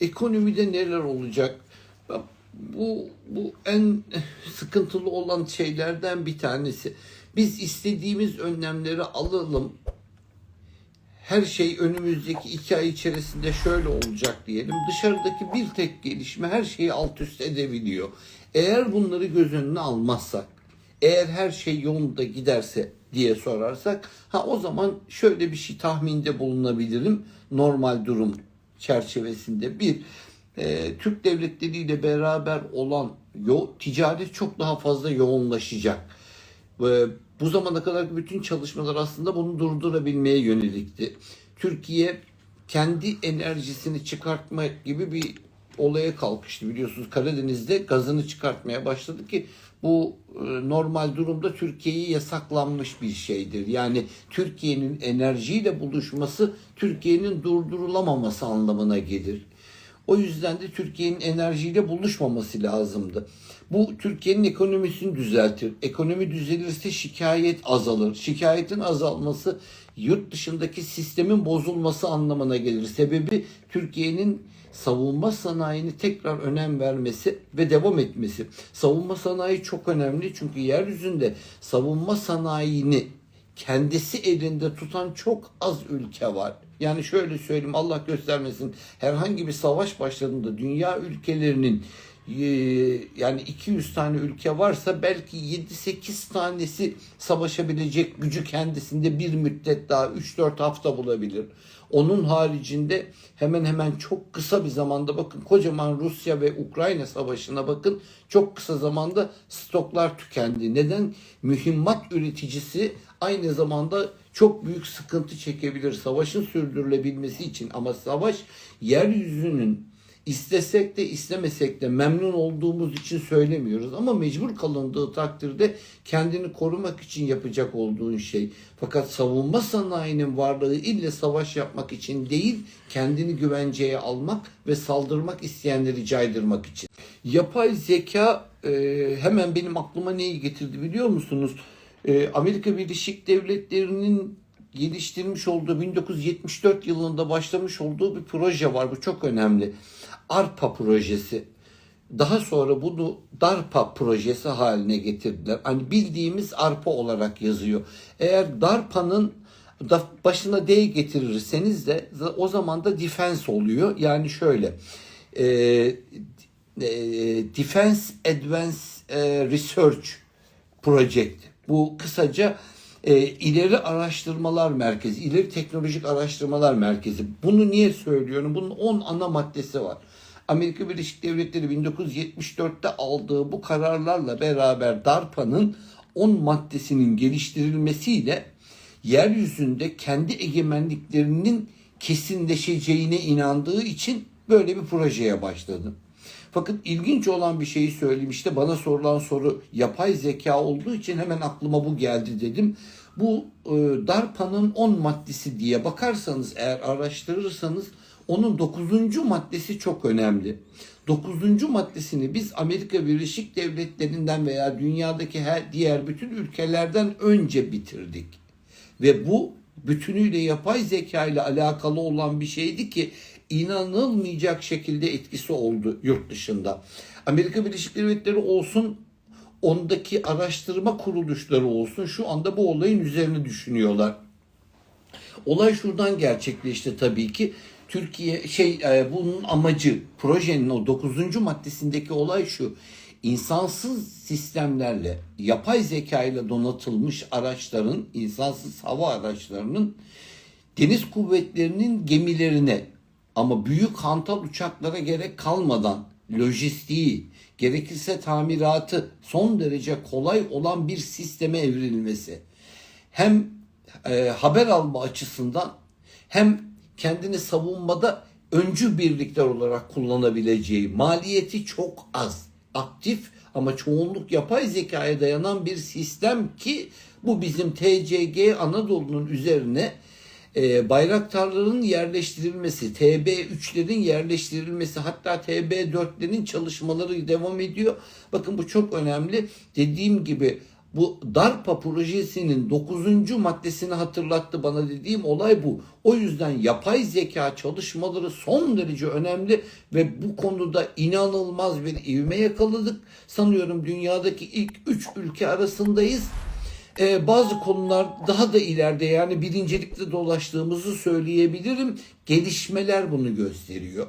Ekonomide neler olacak? Bu, bu en sıkıntılı olan şeylerden bir tanesi. Biz istediğimiz önlemleri alalım. Her şey önümüzdeki iki ay içerisinde şöyle olacak diyelim. Dışarıdaki bir tek gelişme her şeyi alt üst edebiliyor. Eğer bunları göz önüne almazsak, eğer her şey yolunda giderse diye sorarsak, ha o zaman şöyle bir şey tahminde bulunabilirim. Normal durum çerçevesinde bir e, Türk devletleriyle beraber olan yo, ticaret çok daha fazla yoğunlaşacak. Ve bu zamana kadar bütün çalışmalar aslında bunu durdurabilmeye yönelikti. Türkiye kendi enerjisini çıkartma gibi bir olaya kalkıştı biliyorsunuz. Karadeniz'de gazını çıkartmaya başladı ki bu e, normal durumda Türkiye'yi yasaklanmış bir şeydir. Yani Türkiye'nin enerjiyle buluşması Türkiye'nin durdurulamaması anlamına gelir. O yüzden de Türkiye'nin enerjiyle buluşmaması lazımdı. Bu Türkiye'nin ekonomisini düzeltir. Ekonomi düzelirse şikayet azalır. Şikayetin azalması yurt dışındaki sistemin bozulması anlamına gelir. Sebebi Türkiye'nin savunma sanayini tekrar önem vermesi ve devam etmesi. Savunma sanayi çok önemli çünkü yeryüzünde savunma sanayini kendisi elinde tutan çok az ülke var. Yani şöyle söyleyeyim Allah göstermesin herhangi bir savaş başladığında dünya ülkelerinin e, yani 200 tane ülke varsa belki 7-8 tanesi savaşabilecek gücü kendisinde bir müddet daha 3-4 hafta bulabilir. Onun haricinde hemen hemen çok kısa bir zamanda bakın kocaman Rusya ve Ukrayna savaşına bakın çok kısa zamanda stoklar tükendi. Neden? Mühimmat üreticisi aynı zamanda çok büyük sıkıntı çekebilir savaşın sürdürülebilmesi için ama savaş yeryüzünün istesek de istemesek de memnun olduğumuz için söylemiyoruz ama mecbur kalındığı takdirde kendini korumak için yapacak olduğun şey. Fakat savunma sanayinin varlığı ille savaş yapmak için değil, kendini güvenceye almak ve saldırmak isteyenleri caydırmak için. Yapay zeka e, hemen benim aklıma neyi getirdi biliyor musunuz? E, Amerika Birleşik Devletleri'nin geliştirmiş olduğu 1974 yılında başlamış olduğu bir proje var. Bu çok önemli. ARPA projesi. Daha sonra bunu DARPA projesi haline getirdiler. Hani bildiğimiz ARPA olarak yazıyor. Eğer DARPA'nın da başına D getirirseniz de o zaman da defense oluyor. Yani şöyle e, e, Defense Advanced e, Research Project. Bu kısaca e, ileri araştırmalar merkezi, ileri teknolojik araştırmalar merkezi. Bunu niye söylüyorum? Bunun 10 ana maddesi var. Amerika Birleşik Devletleri 1974'te aldığı bu kararlarla beraber DARPA'nın 10 maddesinin geliştirilmesiyle yeryüzünde kendi egemenliklerinin kesinleşeceğine inandığı için böyle bir projeye başladı. Fakat ilginç olan bir şeyi söyleyeyim işte bana sorulan soru yapay zeka olduğu için hemen aklıma bu geldi dedim. Bu e, DARPA'nın 10 maddesi diye bakarsanız eğer araştırırsanız onun 9. maddesi çok önemli. 9. maddesini biz Amerika Birleşik Devletleri'nden veya dünyadaki her diğer bütün ülkelerden önce bitirdik. Ve bu bütünüyle yapay zeka ile alakalı olan bir şeydi ki inanılmayacak şekilde etkisi oldu yurt dışında. Amerika Birleşik Devletleri olsun ondaki araştırma kuruluşları olsun şu anda bu olayın üzerine düşünüyorlar. Olay şuradan gerçekleşti tabii ki. Türkiye şey e, bunun amacı projenin o 9. maddesindeki olay şu. İnsansız sistemlerle yapay zeka ile donatılmış araçların, insansız hava araçlarının deniz kuvvetlerinin gemilerine ama büyük hantal uçaklara gerek kalmadan lojistiği, gerekirse tamiratı son derece kolay olan bir sisteme evrilmesi. Hem e, haber alma açısından hem kendini savunmada öncü birlikler olarak kullanabileceği maliyeti çok az, aktif ama çoğunluk yapay zekaya dayanan bir sistem ki bu bizim TCG Anadolu'nun üzerine e, bayraktarların yerleştirilmesi, TB3'lerin yerleştirilmesi hatta TB4'lerin çalışmaları devam ediyor. Bakın bu çok önemli. Dediğim gibi Bu DARPA projesinin 9. maddesini hatırlattı bana dediğim olay bu. O yüzden yapay zeka çalışmaları son derece önemli ve bu konuda inanılmaz bir ivme yakaladık. Sanıyorum dünyadaki ilk 3 ülke arasındayız. Ee, bazı konular daha da ileride yani birincilikte dolaştığımızı söyleyebilirim. Gelişmeler bunu gösteriyor.